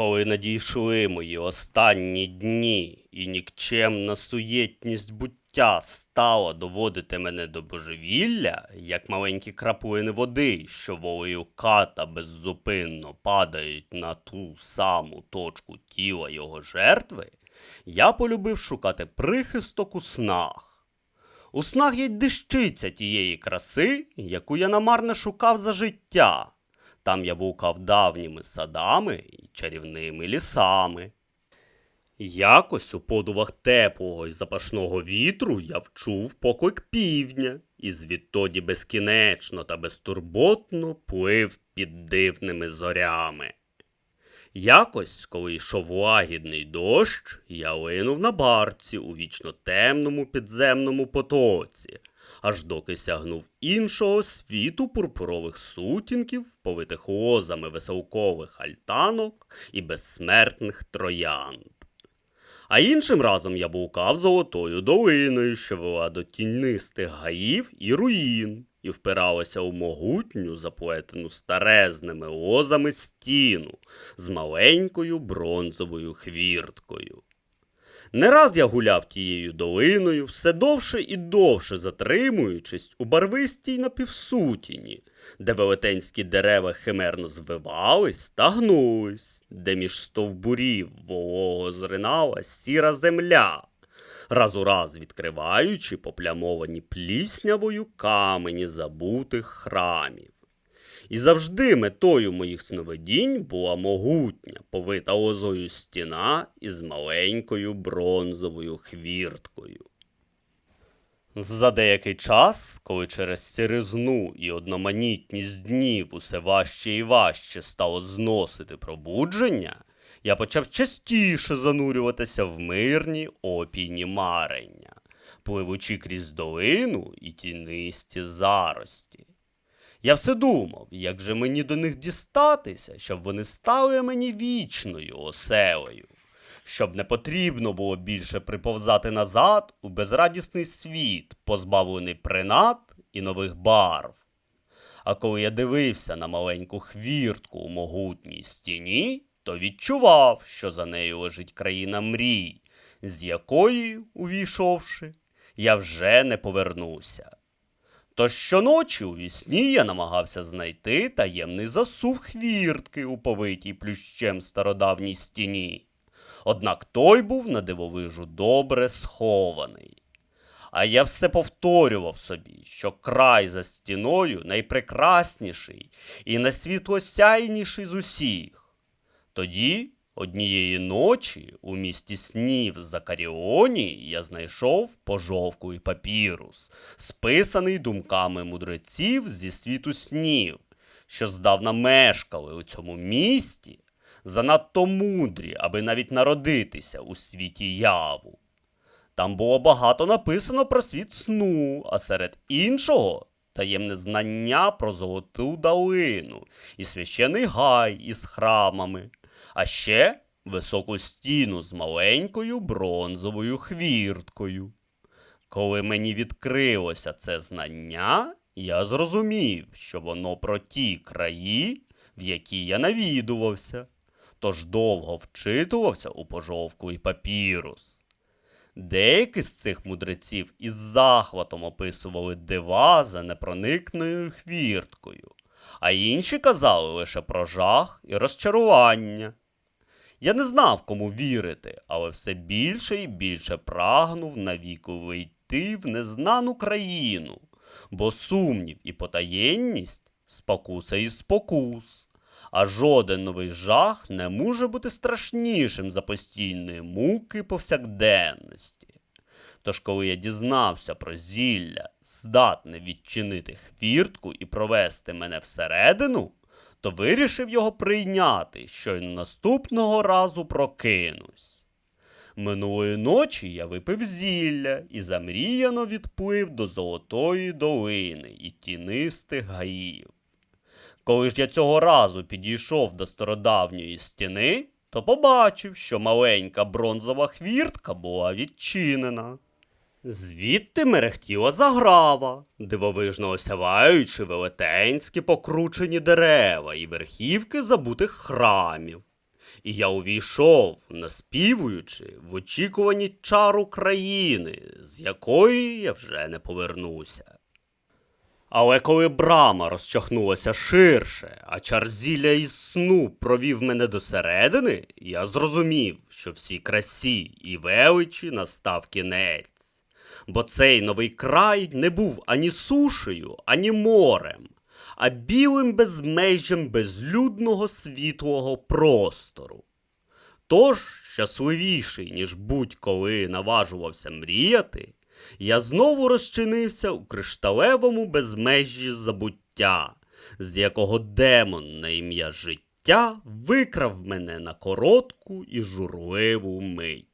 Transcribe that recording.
Коли надійшли мої останні дні, і нікчемна суєтність буття стала доводити мене до божевілля, як маленькі краплини води, що волею ката беззупинно падають на ту саму точку тіла його жертви, я полюбив шукати прихисток у снах. У снах є дещиця тієї краси, яку я намарне шукав за життя. Там я блукав давніми садами і чарівними лісами. Якось у подувах теплого і запашного вітру я вчув поклик півдня, і звідтоді безкінечно та безтурботно плив під дивними зорями. Якось, коли йшов лагідний дощ, я линув на барці у вічно темному підземному потоці, аж доки сягнув іншого світу пурпурових сутінків, повитих лозами веселкових альтанок і безсмертних троянд. А іншим разом я блукав золотою долиною, що вела до тінистих гаїв і руїн, і впиралася у могутню, заплетену старезними лозами стіну з маленькою бронзовою хвірткою. Не раз я гуляв тією долиною, все довше і довше затримуючись у барвистій напівсутіні, де велетенські дерева химерно звивались та гнулись, де між стовбурів волого зринала сіра земля, раз у раз відкриваючи поплямовані пліснявою камені забутих храмів. І завжди метою моїх сновидінь була могутня, повита лозою стіна із маленькою бронзовою хвірткою. За деякий час, коли через сіризну і одноманітність днів усе важче і важче стало зносити пробудження, я почав частіше занурюватися в мирні опійні марення, пливучи крізь долину і тінисті зарості. Я все думав, як же мені до них дістатися, щоб вони стали мені вічною оселею, щоб не потрібно було більше приповзати назад у безрадісний світ, позбавлений принад і нових барв. А коли я дивився на маленьку хвіртку у могутній стіні, то відчував, що за нею лежить країна мрій, з якої, увійшовши, я вже не повернуся. Тож щоночі у вісні я намагався знайти таємний засув хвіртки у повитій плющем стародавній стіні. Однак той був на дивовижу добре схований. А я все повторював собі, що край за стіною найпрекрасніший і найсвітлосяйніший з усіх. Тоді, однієї ночі, у місті снів Закаріоні я знайшов пожовку і папірус, списаний думками мудреців зі світу снів, що здавна мешкали у цьому місті, занадто мудрі, аби навіть народитися у світі яву. Там було багато написано про світ сну, а серед іншого таємне знання про золоту долину і священий гай із храмами, а ще високу стіну з маленькою бронзовою хвірткою. Коли мені відкрилося це знання, я зрозумів, що воно про ті краї, в які я навідувався, тож довго вчитувався у пожовку і папірус. Деякі з цих мудреців із захватом описували дива за непроникною хвірткою, а інші казали лише про жах і розчарування. Я не знав, кому вірити, але все більше і більше прагнув навіку вийти в незнану країну, бо сумнів і потаєнність спокуса і спокус, а жоден новий жах не може бути страшнішим за постійні муки повсякденності. Тож, коли я дізнався про зілля, здатне відчинити хвіртку і провести мене всередину, то вирішив його прийняти, щойно наступного разу прокинусь. Минулої ночі я випив зілля і замріяно відплив до Золотої долини і тінистих гаїв. Коли ж я цього разу підійшов до стародавньої стіни, то побачив, що маленька бронзова хвіртка була відчинена. Звідти мерехтіла заграва, дивовижно осяваючи велетенські покручені дерева і верхівки забутих храмів. І я увійшов, наспівуючи в очікуванні чару країни, з якої я вже не повернуся. Але коли брама розчахнулася ширше, а чар зілля із сну провів мене досередини, я зрозумів, що всій красі і величі настав кінець. Бо цей новий край не був ані сушею, ані морем, а білим безмежжям безлюдного світлого простору. Тож, щасливіший, ніж будь-коли наважувався мріяти, я знову розчинився у кришталевому безмежжі забуття, з якого демон на ім'я життя викрав мене на коротку і журливу мить.